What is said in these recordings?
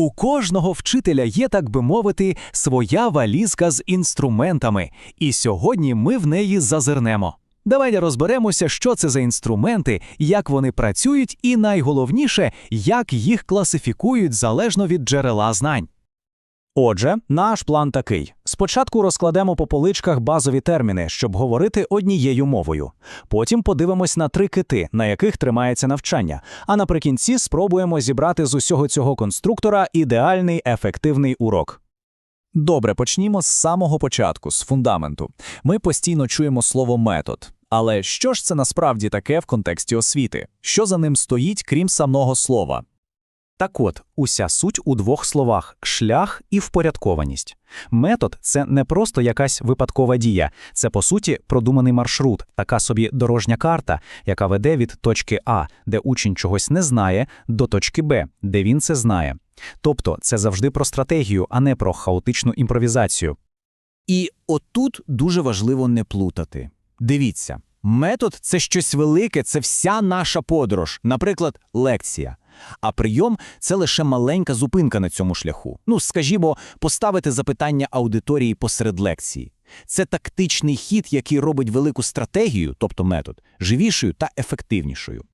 У кожного вчителя є, так би мовити, своя валізка з інструментами, і сьогодні ми в неї зазирнемо. Давайте розберемося, що це за інструменти, як вони працюють, і найголовніше, як їх класифікують залежно від джерела знань. Отже, наш план такий: спочатку розкладемо по поличках базові терміни, щоб говорити однією мовою. Потім подивимось на три кити, на яких тримається навчання. А наприкінці спробуємо зібрати з усього цього конструктора ідеальний ефективний урок. Добре, почнімо з самого початку, з фундаменту. Ми постійно чуємо слово метод. Але що ж це насправді таке в контексті освіти? Що за ним стоїть, крім самого слова? Так от, уся суть у двох словах шлях і впорядкованість. Метод це не просто якась випадкова дія, це по суті продуманий маршрут, така собі дорожня карта, яка веде від точки А, де учень чогось не знає, до точки Б, де він це знає. Тобто це завжди про стратегію, а не про хаотичну імпровізацію. І отут дуже важливо не плутати. Дивіться, метод це щось велике, це вся наша подорож, наприклад, лекція. А прийом це лише маленька зупинка на цьому шляху. Ну, скажімо, поставити запитання аудиторії посеред лекції. Це тактичний хід, який робить велику стратегію, тобто метод, живішою та ефективнішою.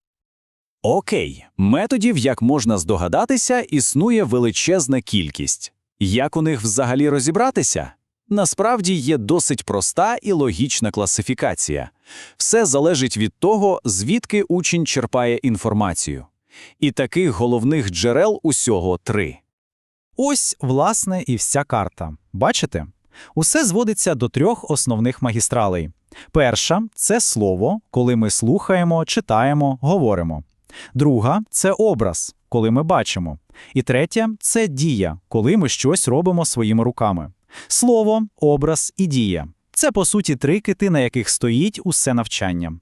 Окей, методів, як можна здогадатися, існує величезна кількість. Як у них взагалі розібратися? Насправді є досить проста і логічна класифікація. Все залежить від того, звідки учень черпає інформацію. І таких головних джерел усього три. Ось, власне, і вся карта. Бачите? Усе зводиться до трьох основних магістралей. Перша це слово, коли ми слухаємо, читаємо, говоримо. Друга це образ, коли ми бачимо. І третя це дія, коли ми щось робимо своїми руками. Слово, образ і дія це по суті три кити, на яких стоїть усе навчання.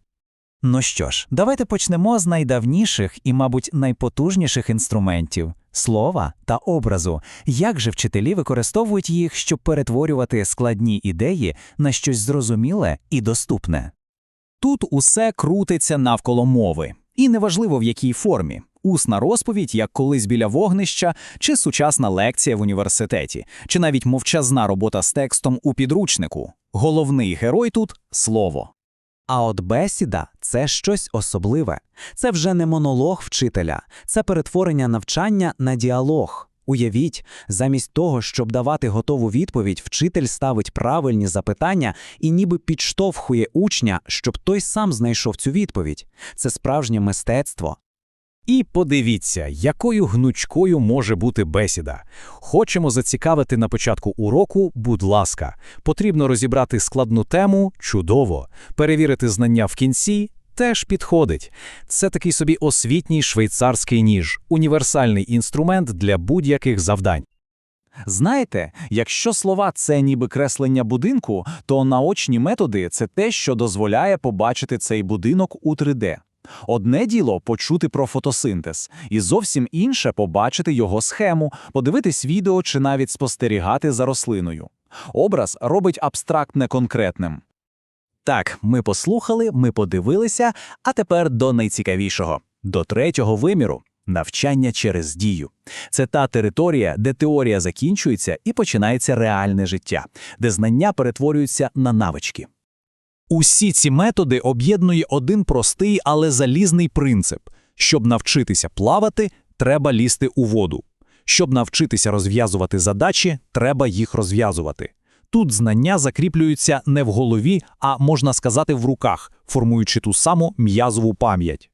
Ну що ж, давайте почнемо з найдавніших і, мабуть, найпотужніших інструментів слова та образу. Як же вчителі використовують їх, щоб перетворювати складні ідеї на щось зрозуміле і доступне? Тут усе крутиться навколо мови. І неважливо в якій формі усна розповідь, як колись біля вогнища, чи сучасна лекція в університеті, чи навіть мовчазна робота з текстом у підручнику. Головний герой тут слово. А от бесіда це щось особливе. Це вже не монолог вчителя, це перетворення навчання на діалог. Уявіть, замість того, щоб давати готову відповідь, вчитель ставить правильні запитання і ніби підштовхує учня, щоб той сам знайшов цю відповідь. Це справжнє мистецтво. І подивіться, якою гнучкою може бути бесіда. Хочемо зацікавити на початку уроку, будь ласка. Потрібно розібрати складну тему чудово, перевірити знання в кінці. Теж підходить. Це такий собі освітній швейцарський ніж, універсальний інструмент для будь-яких завдань. Знаєте, якщо слова це ніби креслення будинку, то наочні методи це те, що дозволяє побачити цей будинок у 3D. Одне діло почути про фотосинтез, і зовсім інше побачити його схему, подивитись відео чи навіть спостерігати за рослиною. Образ робить абстрактне конкретним. Так, ми послухали, ми подивилися, а тепер до найцікавішого до третього виміру навчання через дію. Це та територія, де теорія закінчується і починається реальне життя, де знання перетворюються на навички. Усі ці методи об'єднує один простий, але залізний принцип: щоб навчитися плавати, треба лізти у воду. Щоб навчитися розв'язувати задачі, треба їх розв'язувати. Тут знання закріплюються не в голові, а можна сказати, в руках, формуючи ту саму м'язову пам'ять.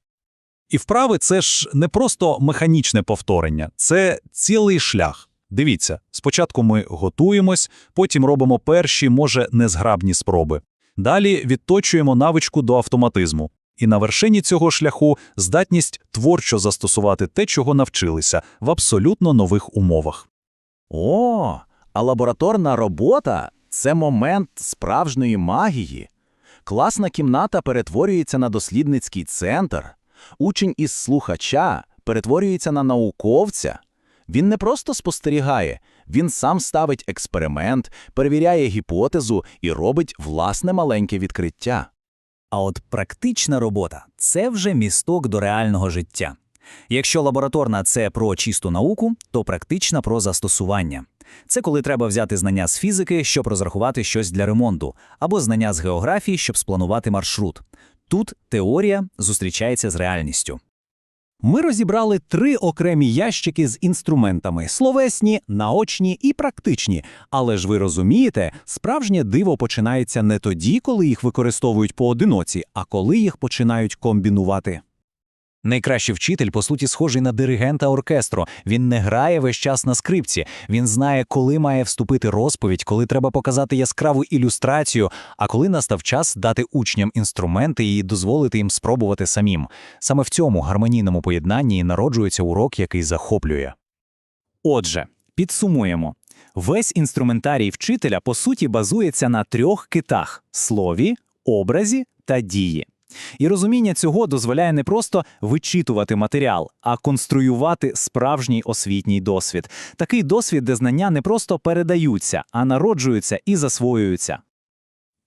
І вправи це ж не просто механічне повторення, це цілий шлях. Дивіться, спочатку ми готуємось, потім робимо перші, може, незграбні спроби. Далі відточуємо навичку до автоматизму. І на вершині цього шляху здатність творчо застосувати те, чого навчилися, в абсолютно нових умовах. О, а лабораторна робота це момент справжньої магії. Класна кімната перетворюється на дослідницький центр. Учень із слухача перетворюється на науковця. Він не просто спостерігає, він сам ставить експеримент, перевіряє гіпотезу і робить власне маленьке відкриття. А от практична робота це вже місток до реального життя. Якщо лабораторна це про чисту науку, то практична про застосування. Це коли треба взяти знання з фізики, щоб розрахувати щось для ремонту, або знання з географії, щоб спланувати маршрут. Тут теорія зустрічається з реальністю. Ми розібрали три окремі ящики з інструментами – словесні, наочні і практичні. Але ж ви розумієте, справжнє диво починається не тоді, коли їх використовують поодиноці, а коли їх починають комбінувати. Найкращий вчитель, по суті, схожий на диригента оркестру. Він не грає весь час на скрипці. Він знає, коли має вступити розповідь, коли треба показати яскраву ілюстрацію, а коли настав час дати учням інструменти і дозволити їм спробувати самим. Саме в цьому гармонійному поєднанні народжується урок, який захоплює. Отже, підсумуємо. Весь інструментарій вчителя, по суті, базується на трьох китах – слові, образі та дії. І розуміння цього дозволяє не просто вичитувати матеріал, а конструювати справжній освітній досвід. Такий досвід, де знання не просто передаються, а народжуються і засвоюються.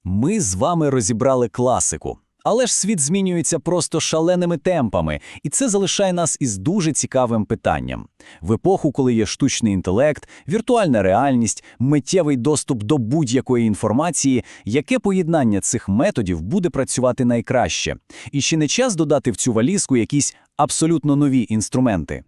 Ми з вами розібрали класику. Але ж світ змінюється просто шаленими темпами, і це залишає нас із дуже цікавим питанням. В епоху, коли є штучний інтелект, віртуальна реальність, миттєвий доступ до будь-якої інформації, яке поєднання цих методів буде працювати найкраще? І ще не час додати в цю валізку якісь абсолютно нові інструменти.